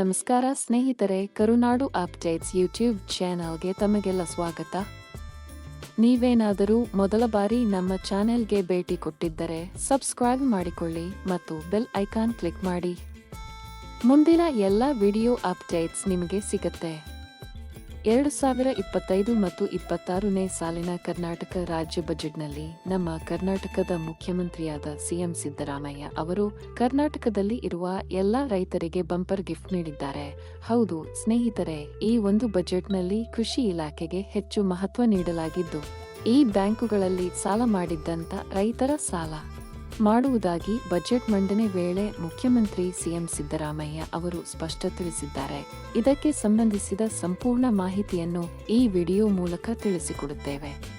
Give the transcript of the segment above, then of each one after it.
ನಮಸ್ಕಾರ ಸ್ನೇಹಿತರೆ, ಕರುನಾಡು updates YouTube ಚಾನೆಲ್ಗೆ ತಮಗೆಲ್ಲ ಸ್ವಾಗತ. ನೀವೇನಾದರೂ ಮೊದಲ ಬಾರಿ ನಮ್ಮ ಚಾನೆಲ್ಗೆ ಭೇಟಿ ಕೊಟ್ಟಿದ್ದರೆ ಸಬ್ಸ್ಕ್ರೈಬ್ ಮಾಡಿಕೊಳ್ಳಿ ಮತ್ತು ಬೆಲ್ ಐಕಾನ್ ಕ್ಲಿಕ್ ಮಾಡಿ. ಮುಂದಿನ ಎಲ್ಲ ವಿಡಿಯೋ ಅಪ್ಡೇಟ್ಸ್ ನಿಮಗೆ ಸಿಗುತ್ತೆ. ಎರಡು ಸಾವಿರ ಇಪ್ಪತ್ತೈದು ಮತ್ತು ಇಪ್ಪತ್ತಾರನೇ ಸಾಲಿನ ಕರ್ನಾಟಕ ರಾಜ್ಯ ಬಜೆಟ್ನಲ್ಲಿ ನಮ್ಮ ಕರ್ನಾಟಕದ ಮುಖ್ಯಮಂತ್ರಿಯಾದ ಸಿಎಂ ಸಿದ್ದರಾಮಯ್ಯ ಅವರು ಕರ್ನಾಟಕದಲ್ಲಿ ಇರುವ ಎಲ್ಲ ರೈತರಿಗೆ ಬಂಪರ್ ಗಿಫ್ಟ್ ನೀಡಿದ್ದಾರೆ. ಹೌದು, ಸ್ನೇಹಿತರೆ, ಈ ಒಂದು ಬಜೆಟ್ನಲ್ಲಿ ಕೃಷಿ ಇಲಾಖೆಗೆ ಹೆಚ್ಚು ಮಹತ್ವ ನೀಡಲಾಗಿದ್ದು, ಈ ಬ್ಯಾಂಕುಗಳಲ್ಲಿ ಸಾಲ ಮಾಡಿದ್ದಂಥ ರೈತರ ಸಾಲ. ಮಾಡುವುದಾಗಿ ಬಜೆಟ್ ಮಂಡನೆ ವೇಳೆ ಮುಖ್ಯಮಂತ್ರಿ ಸಿಎಂ ಸಿದ್ದರಾಮಯ್ಯ ಅವರು ಸ್ಪಷ್ಟ ತಿಳಿಸಿದ್ದಾರೆ ಇದಕ್ಕೆ ಸಂಬಂಧಿಸಿದ ಸಂಪೂರ್ಣ ಮಾಹಿತಿಯನ್ನು ಈ ವಿಡಿಯೋ ಮೂಲಕ ತಿಳಿಸಿಕೊಡುತ್ತೇವೆ.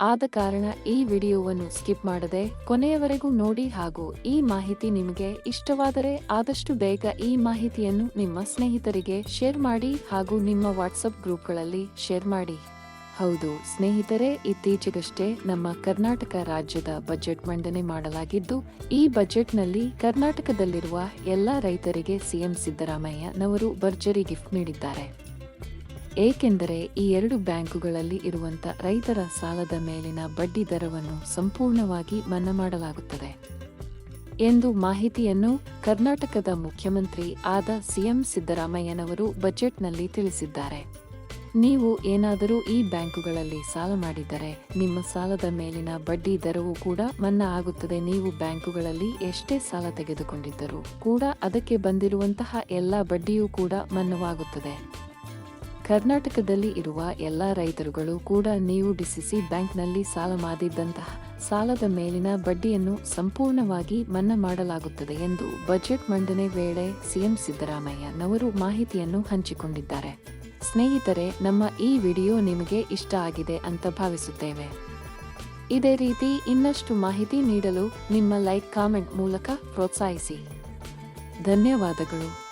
ಆದ ಕಾರಣ ಈ ವಿಡಿಯೋವನ್ನು ಸ್ಕಿಪ್ ಮಾಡದೆ ಕೊನೆಯವರೆಗೂ ನೋಡಿ ಹಾಗೂ ಈ ಮಾಹಿತಿ ನಿಮಗೆ ಇಷ್ಟವಾದರೆ ಆದಷ್ಟು ಬೇಗ ಈ ಮಾಹಿತಿಯನ್ನು ನಿಮ್ಮ ಸ್ನೇಹಿತರಿಗೆ ಶೇರ್ ಮಾಡಿ ಹಾಗೂ ನಿಮ್ಮ ವಾಟ್ಸಪ್ ಗ್ರೂಪ್ಗಳಲ್ಲಿ ಶೇರ್ ಮಾಡಿ. ಹೌದು, ಸ್ನೇಹಿತರೆ, ಇತ್ತೀಚೆಗಷ್ಟೇ ನಮ್ಮ ಕರ್ನಾಟಕ ರಾಜ್ಯದ ಬಜೆಟ್ ಮಂಡನೆ ಮಾಡಲಾಗಿದ್ದು, ಈ ಬಜೆಟ್ನಲ್ಲಿ ಕರ್ನಾಟಕದಲ್ಲಿರುವ ಎಲ್ಲ ರೈತರಿಗೆ ಸಿಎಂ ಸಿದ್ದರಾಮಯ್ಯನವರು ಭರ್ಜರಿ ಗಿಫ್ಟ್ ನೀಡಿದ್ದಾರೆ. ಏಕೆಂದರೆ ಈ ಎರಡು ಬ್ಯಾಂಕುಗಳಲ್ಲಿ ಇರುವಂಥ ರೈತರ ಸಾಲದ ಮೇಲಿನ ಬಡ್ಡಿ ದರವನ್ನು ಸಂಪೂರ್ಣವಾಗಿ ಮನ್ನಾ ಮಾಡಲಾಗುತ್ತದೆ. ಎಂದು ಮಾಹಿತಿಯನ್ನು ಕರ್ನಾಟಕದ ಮುಖ್ಯಮಂತ್ರಿ ಆದ ಸಿಎಂ ಸಿದ್ದರಾಮಯ್ಯನವರು ಬಜೆಟ್ನಲ್ಲಿ ತಿಳಿಸಿದ್ದಾರೆ. ನೀವು ಏನಾದರೂ ಈ ಬ್ಯಾಂಕುಗಳಲ್ಲಿ ಸಾಲ ಮಾಡಿದ್ದರೆ, ನಿಮ್ಮ ಸಾಲದ ಮೇಲಿನ ಬಡ್ಡಿ ದರವು ಕೂಡ ಮನ್ನಾ ಆಗುತ್ತದೆ. ನೀವು ಬ್ಯಾಂಕುಗಳಲ್ಲಿ ಎಷ್ಟೇ ಸಾಲ ತೆಗೆದುಕೊಂಡಿದ್ದರೂ ಕೂಡ ಅದಕ್ಕೆ ಬಂದಿರುವಂತಹ ಎಲ್ಲ ಬಡ್ಡಿಯೂ ಕೂಡ ಮನ್ನವಾಗುತ್ತದೆ. ಕರ್ನಾಟಕದಲ್ಲಿ ಇರುವ ಎಲ್ಲ ರೈತರುಗಳು ಕೂಡ ನೀವು ಡಿಸಿಸಿ ಬ್ಯಾಂಕ್ನಲ್ಲಿ ಸಾಲ ಮಾಡಿದ್ದಂತಹ ಸಾಲದ ಮೇಲಿನ ಬಡ್ಡಿಯನ್ನು ಸಂಪೂರ್ಣವಾಗಿ ಮನ್ನಾ ಮಾಡಲಾಗುತ್ತದೆ ಎಂದು ಬಜೆಟ್ ಮಂಡನೆ ವೇಳೆ ಸಿಎಂ ಸಿದ್ದರಾಮಯ್ಯನವರು ಮಾಹಿತಿಯನ್ನು ಹಂಚಿಕೊಂಡಿದ್ದಾರೆ. ಸ್ನೇಹಿತರೆ, ನಮ್ಮ ಈ ವಿಡಿಯೋ ನಿಮಗೆ ಇಷ್ಟ ಆಗಿದೆ ಅಂತ ಭಾವಿಸುತ್ತೇವೆ. ಇದೇ ರೀತಿ ಇನ್ನಷ್ಟು ಮಾಹಿತಿ ನೀಡಲು ನಿಮ್ಮ ಲೈಕ್, ಕಾಮೆಂಟ್ ಮೂಲಕ ಪ್ರೋತ್ಸಾಹಿಸಿ. ಧನ್ಯವಾದಗಳು.